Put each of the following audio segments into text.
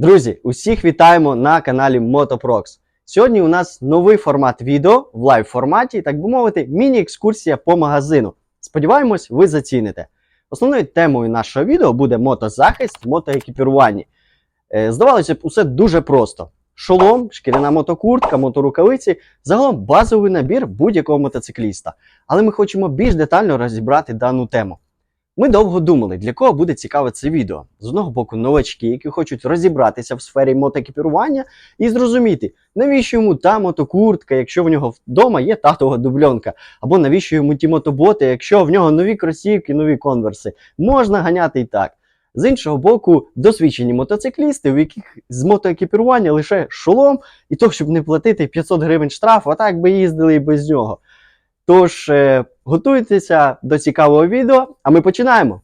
Друзі, усіх вітаємо на каналі Motoprox. Сьогодні у нас новий формат відео в лайв форматі, так би мовити, міні-екскурсія по магазину. Сподіваємось, ви заціните. Основною темою нашого відео буде мотозахист, мотоекіпірування. Е, Здавалося б, усе дуже просто: шолом, шкіряна мотокуртка, моторукавиці загалом базовий набір будь-якого мотоцикліста. Але ми хочемо більш детально розібрати дану тему. Ми довго думали, для кого буде цікаве це відео. З одного боку, новачки, які хочуть розібратися в сфері мотоекіпірування і зрозуміти, навіщо йому та мотокуртка, якщо в нього вдома є татова дубльонка, або навіщо йому ті мотоботи, якщо в нього нові кросівки, нові конверси. Можна ганяти і так. З іншого боку, досвідчені мотоциклісти, у яких з мотоекіпірування лише шолом, і то, щоб не платити 500 гривень штрафу, а так би їздили і без нього. Тож е, готуйтеся до цікавого відео, а ми починаємо.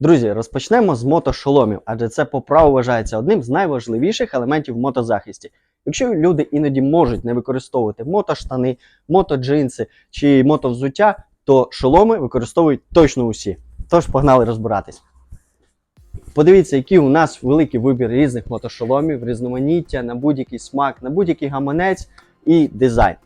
Друзі, розпочнемо з мотошоломів, адже це по праву вважається одним з найважливіших елементів мотозахисті. Якщо люди іноді можуть не використовувати мотоштани, мотоджинси чи мотовзуття, то шоломи використовують точно усі. Тож погнали розбиратись. Подивіться, який у нас великий вибір різних мотошоломів, різноманіття на будь-який смак, на будь-який гаманець і дизайн.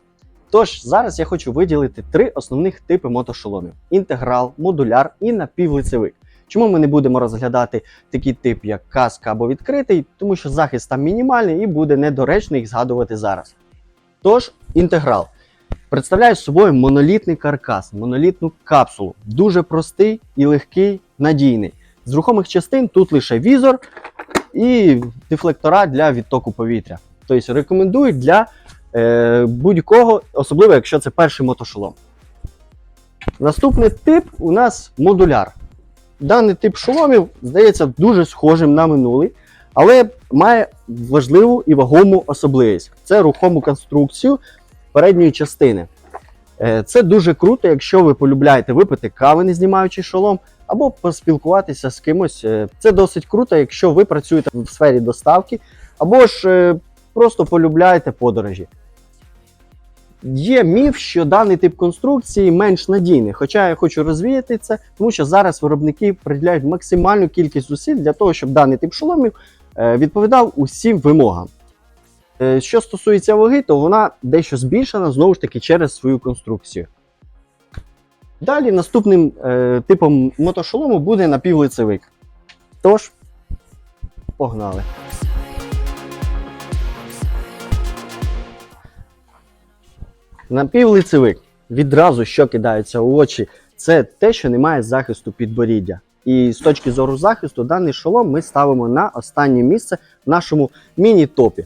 Тож зараз я хочу виділити три основних типи мотошоломів: інтеграл, модуляр і напівлицевик. Чому ми не будемо розглядати такий тип, як каска або відкритий, тому що захист там мінімальний і буде недоречно їх згадувати зараз. Тож, інтеграл представляє собою монолітний каркас, монолітну капсулу, дуже простий і легкий, надійний. З рухомих частин тут лише візор і дефлектора для відтоку повітря. Тобто рекомендують для будь-кого, особливо якщо це перший мотошолом. Наступний тип у нас модуляр. Даний тип шоломів здається дуже схожим на минулий, але має важливу і вагому особливість це рухому конструкцію передньої частини. Е, Це дуже круто, якщо ви полюбляєте випити кави, не знімаючи шолом, або поспілкуватися з кимось. Е, Це досить круто, якщо ви працюєте в сфері доставки, або ж е, просто полюбляєте подорожі. Є міф, що даний тип конструкції менш надійний, хоча я хочу розвіяти це, тому що зараз виробники приділяють максимальну кількість зусиль для того, щоб даний тип шоломів е, відповідав усім вимогам. Е, Що стосується ваги, то вона дещо збільшена знову ж таки через свою конструкцію. Далі наступним е, типом мотошолому буде напівлицевик. Тож, погнали. Напівлицевик. Відразу, що кидається у очі, це те, що немає захисту підборіддя. І з точки зору захисту, даний шолом ми ставимо на останнє місце в нашому міні-топі.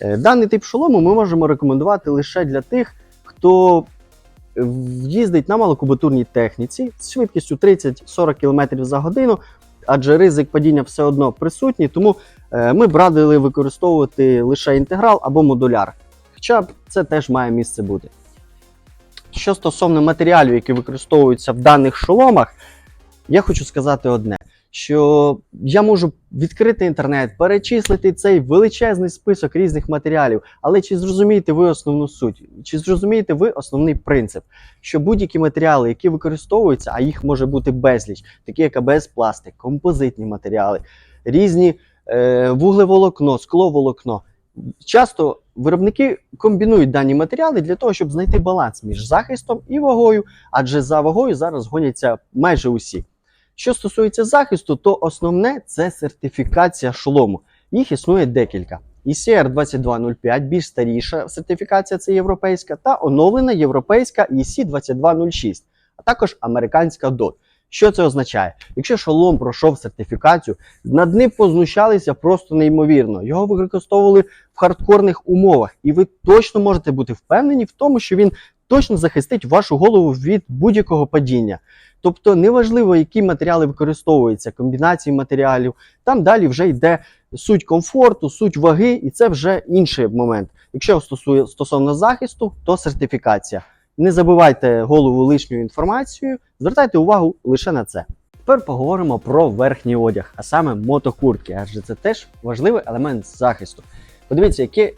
Е, Даний тип шолому ми можемо рекомендувати лише для тих, хто їздить на малокубатурній техніці з швидкістю 30-40 км за годину, адже ризик падіння все одно присутній, тому е, ми б використовувати лише інтеграл або модуляр. Хоча це теж має місце бути. Що стосовно матеріалів, які використовуються в даних шоломах, я хочу сказати одне: що я можу відкрити інтернет, перечислити цей величезний список різних матеріалів, але чи зрозумієте ви основну суть, чи зрозумієте ви основний принцип, що будь-які матеріали, які використовуються, а їх може бути безліч, такі як АБС пластик, композитні матеріали, різні е, вуглеволокно, скловолокно. Часто виробники комбінують дані матеріали для того, щоб знайти баланс між захистом і вагою, адже за вагою зараз гоняться майже усі. Що стосується захисту, то основне це сертифікація шолому. Їх існує декілька. ECR 2205 більш старіша сертифікація, це європейська, та оновлена європейська EC 2206, а також американська DOT. Що це означає? Якщо шолом пройшов сертифікацію, над ним познущалися просто неймовірно. Його використовували в хардкорних умовах, і ви точно можете бути впевнені в тому, що він точно захистить вашу голову від будь-якого падіння. Тобто неважливо, які матеріали використовуються, комбінації матеріалів, там далі вже йде суть комфорту, суть ваги, і це вже інший момент. Якщо стосовно захисту, то сертифікація. Не забивайте голову лишньою інформацією, звертайте увагу лише на це. Тепер поговоримо про верхній одяг, а саме мотокуртки, адже це теж важливий елемент захисту. Подивіться, яке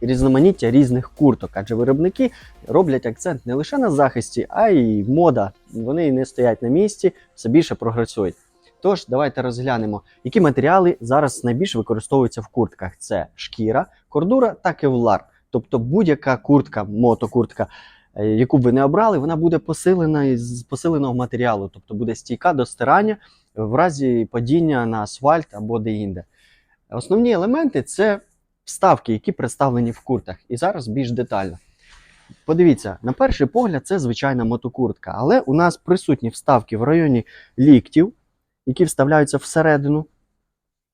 різноманіття різних курток, адже виробники роблять акцент не лише на захисті, а й мода. Вони не стоять на місці, все більше прогресують. Тож, давайте розглянемо, які матеріали зараз найбільше використовуються в куртках: це шкіра, кордура та кевлар. Тобто будь-яка куртка, мотокуртка, яку б ви не обрали, вона буде посилена із посиленого матеріалу, тобто буде стійка до стирання в разі падіння на асфальт або де-інде. Основні елементи це вставки, які представлені в куртах. І зараз більш детально. Подивіться, на перший погляд, це звичайна мотокуртка, але у нас присутні вставки в районі ліктів, які вставляються всередину,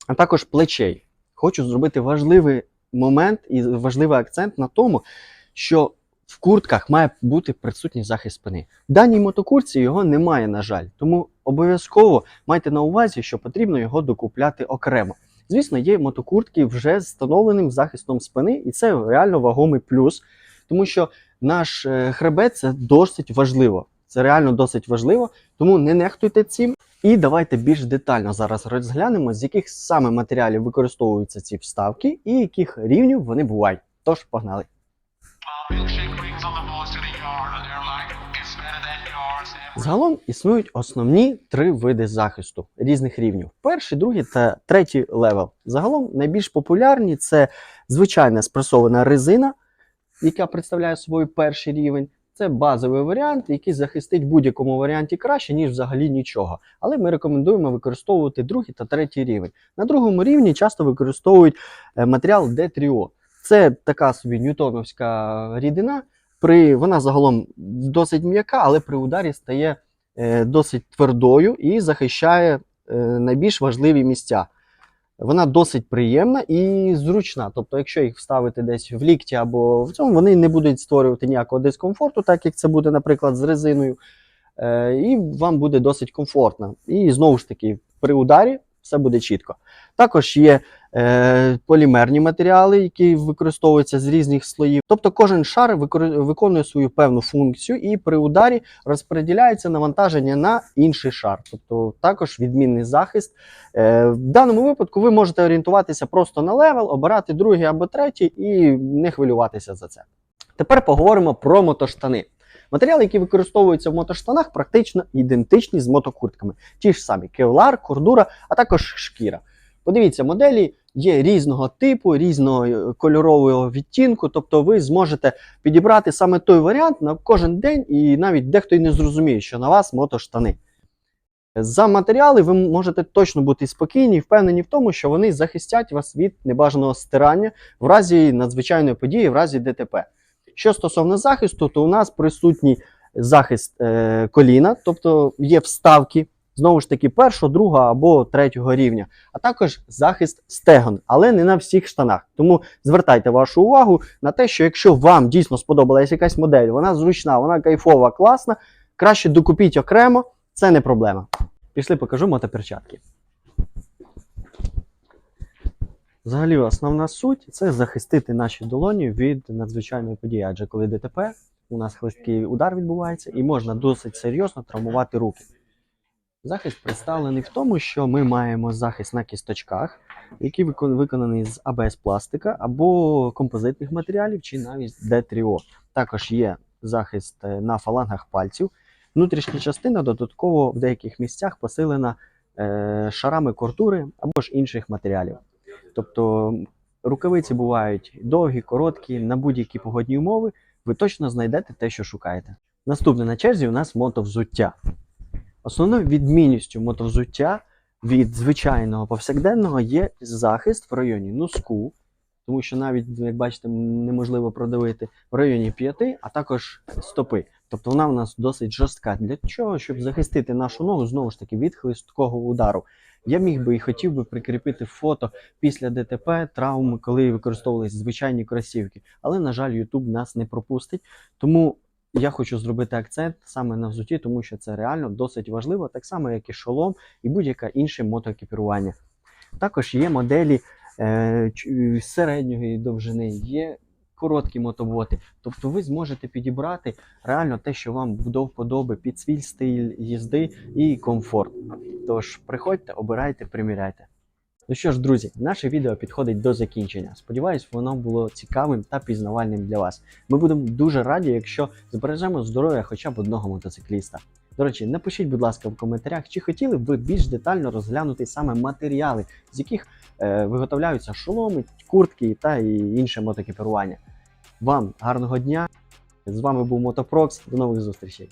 а також плечей. Хочу зробити важливий момент і важливий акцент на тому, що в куртках має бути присутній захист спини. В даній мотокуртці його немає, на жаль, тому обов'язково майте на увазі, що потрібно його докупляти окремо. Звісно, є мотокуртки вже з встановленим захистом спини, і це реально вагомий плюс, тому що наш е, хребет це досить важливо. Це реально досить важливо, тому не нехтуйте цим. І давайте більш детально зараз розглянемо, з яких саме матеріалів використовуються ці вставки і яких рівнів вони бувають. Тож, погнали. Загалом існують основні три види захисту різних рівнів: перший, другий та третій левел. Загалом найбільш популярні це звичайна спресована резина, яка представляє собою перший рівень. Це базовий варіант, який захистить в будь-якому варіанті краще, ніж взагалі нічого. Але ми рекомендуємо використовувати другий та третій рівень. На другому рівні часто використовують е, матеріал D3O. Це така собі ньютоновська рідина. При, вона загалом досить м'яка, але при ударі стає е, досить твердою і захищає е, найбільш важливі місця. Вона досить приємна і зручна. Тобто, якщо їх вставити десь в лікті або в цьому, вони не будуть створювати ніякого дискомфорту, так як це буде, наприклад, з резиною. Е, і вам буде досить комфортно. І знову ж таки, при ударі все буде чітко. Також є е, полімерні матеріали, які використовуються з різних слоїв. Тобто кожен шар виконує свою певну функцію, і при ударі розподіляється навантаження на інший шар. Тобто також відмінний захист. Е, в даному випадку ви можете орієнтуватися просто на левел, обирати другий або третій і не хвилюватися за це. Тепер поговоримо про мотоштани. Матеріали, які використовуються в мотоштанах, практично ідентичні з мотокуртками. Ті ж самі кевлар, кордура, а також шкіра. Подивіться, моделі є різного типу, різного е, кольорового відтінку, тобто ви зможете підібрати саме той варіант на кожен день, і навіть дехто й не зрозуміє, що на вас мотоштани. За матеріали ви можете точно бути спокійні і впевнені в тому, що вони захистять вас від небажаного стирання в разі надзвичайної події, в разі ДТП. Що стосовно захисту, то у нас присутній захист е, коліна, тобто є вставки, знову ж таки, першого, другого або третього рівня, а також захист стегон, але не на всіх штанах. Тому звертайте вашу увагу на те, що якщо вам дійсно сподобалась якась модель, вона зручна, вона кайфова, класна, краще докупіть окремо, це не проблема. Пішли покажу мотоперчатки. Взагалі, основна суть це захистити наші долоні від надзвичайної події. Адже коли ДТП, у нас хлисткий удар відбувається і можна досить серйозно травмувати руки. Захист представлений в тому, що ми маємо захист на кісточках, який виконаний з АБС пластика або композитних матеріалів, чи навіть D3O. Також є захист е, на фалангах пальців. Внутрішня частина додатково в деяких місцях посилена е, шарами кортури або ж інших матеріалів. Тобто рукавиці бувають довгі, короткі, на будь-які погодні умови, ви точно знайдете те, що шукаєте. Наступне на черзі у нас мотовзуття. Основною відмінністю мотовзуття від звичайного повсякденного є захист в районі носку, тому що навіть, як бачите, неможливо продавити в районі п'яти, а також стопи. Тобто вона у нас досить жорстка. Для чого? Щоб захистити нашу ногу знову ж таки від хлисткого удару. Я міг би і хотів би прикріпити фото після ДТП, травм, коли використовувалися звичайні кросівки. Але, на жаль, YouTube нас не пропустить. Тому я хочу зробити акцент саме на взуті, тому що це реально досить важливо, так само, як і шолом і будь-яке інше мотоекіпірування. Також є моделі е, середньої довжини, є короткі мотоботи. Тобто ви зможете підібрати реально те, що вам до вподоби під свій стиль їзди і комфорт. Тож приходьте, обирайте, приміряйте. Ну що ж, друзі, наше відео підходить до закінчення. Сподіваюсь, воно було цікавим та пізнавальним для вас. Ми будемо дуже раді, якщо збережемо здоров'я хоча б одного мотоцикліста. До речі, напишіть, будь ласка, в коментарях, чи хотіли б ви більш детально розглянути саме матеріали, з яких е, виготовляються шоломи, куртки та і інше мотокіпірування. Вам гарного дня! З вами був Мотопрокс. До нових зустрічей!